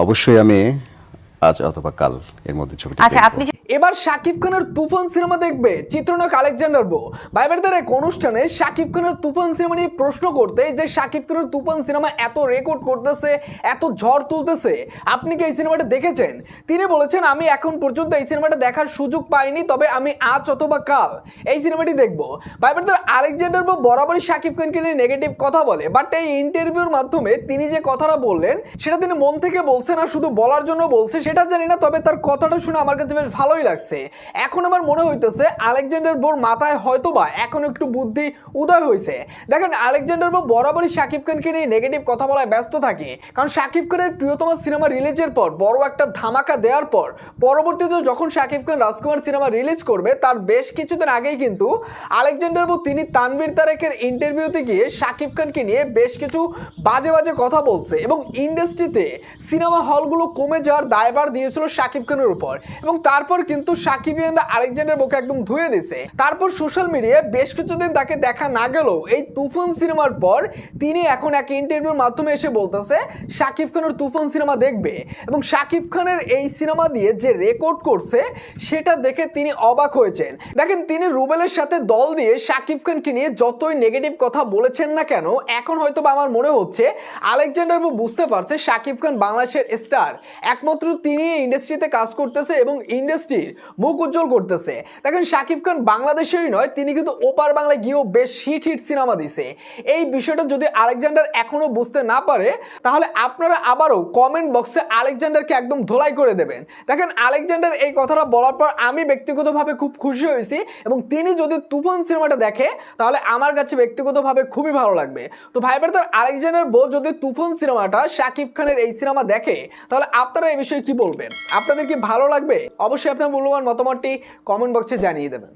অবশ্যই আমি আজ অথবা কাল এর মধ্যে ছবিটা আচ্ছা আপনি এবার শাকিব খানের তুফান সিনেমা দেখবে চিত্রনায়ক আলেকজান্ডার বো ভাইবারদের এক অনুষ্ঠানে শাকিব খানের তুফান সিনেমা নিয়ে প্রশ্ন করতে যে শাকিব খানের তুফান সিনেমা এত রেকর্ড করতেছে এত ঝড় তুলতেছে আপনি কি এই সিনেমাটা দেখেছেন? তিনি বলেছেন আমি এখন পর্যন্ত এই সিনেমাটা দেখার সুযোগ পাইনি তবে আমি আজ অথবা কাল এই সিনেমাটি দেখব। ভাইবারদের আলেকজান্ডার বো বরাবরই শাকিব খানকে নিয়ে নেগেটিভ কথা বলে বাট এই ইন্টারভিউর মাধ্যমে তিনি যে কথাটা বললেন সেটা তিনি মন থেকে বলছেন আর শুধু বলার জন্য বলছে সেটা জানি না, তবে তার কথাটা শুনে আমার কাছে বেশ ভালোই লাগছে। এখন আমার মনে হইতেছে আলেকজান্ডার বোর মাথায় হয়তোবা এখন একটু বুদ্ধি উদয় হয়েছে দেখেন, আলেকজান্ডার বো বরাবরই শাকিব খানকে নিয়ে নেগেটিভ কথা বলায় ব্যস্ত থাকে। কারণ শাকিব খানের প্রিয়তম সিনেমা রিলিজের পর, বড় একটা ধামাকা দেওয়ার পর, পরবর্তীতে যখন শাকিব খান রাজকুমার সিনেমা রিলিজ করবে, তার বেশ কিছুদিন আগেই কিন্তু আলেকজান্ডার বো তিনি তানভীর তারেকের ইন্টারভিউতে গিয়ে শাকিব খানকে নিয়ে বেশ কিছু বাজে বাজে কথা বলছে। এবং ইন্ডাস্ট্রিতে সিনেমা হলগুলো কমে যাওয়ার দায়ভার দিয়েছিল শাকিব খানের উপর। এবং তারপর কিন্তু সাকিবিয়ানরা আলেকজান্ডার বুকে একদম ধুয়ে দিছে তারপর সোশ্যাল মিডিয়ায় বেশ কিছুদিন তাকে দেখা না গেলেও এই তুফান সিনেমার পর তিনি এখন এক ইন্টারভিউর মাধ্যমে এসে বলতেছে শাকিব খানের তুফান সিনেমা দেখবে। এবং শাকিব খানের এই সিনেমা দিয়ে যে রেকর্ড করছে, সেটা দেখে তিনি অবাক হয়েছেন। দেখেন, তিনি রুবেলের সাথে দল দিয়ে সাকিব খানকে নিয়ে যতই নেগেটিভ কথা বলেছেন না কেন, এখন হয়তো আমার মনে হচ্ছে আলেকজান্ডার বুঝতে পারছে শাকিব খান বাংলাদেশের স্টার একমাত্র তিনি ইন্ডাস্ট্রিতে কাজ করতেছে এবং ইন্ডাস্ট্রির মুখ উজ্জ্বল করতেছে। দেখেন, শাকিব খান বাংলাদেশেরই নয়, তিনি কিন্তু ওপার বাংলায় গিয়েও বেশ হিট হিট সিনেমা দিছে। এই বিষয়টা যদি আলেকজান্ডার এখনও বুঝতে না পারে, তাহলে আপনারা আবারও কমেন্ট বক্সে আলেকজান্ডারকে একদম ধোলাই করে দেবেন। দেখেন, আলেকজান্ডার এই কথাটা বলার পর আমি ব্যক্তিগতভাবে খুব খুশি হয়েছি এবং তিনি যদি তুফান সিনেমাটা দেখে, তাহলে আমার কাছে ব্যক্তিগতভাবে খুবই ভালো লাগবে। তো ভাই তার আলেকজান্ডার বউ যদি তুফান সিনেমাটা শাকিব খানের এই সিনেমা দেখে, তাহলে আপনারা এই বিষয়ে কি বলবেন। আপনাদের কি ভালো লাগবে? অবশ্যই আপনার মূল্যবান মতামতটি কমেন্ট বক্সে জানিয়ে দেবেন।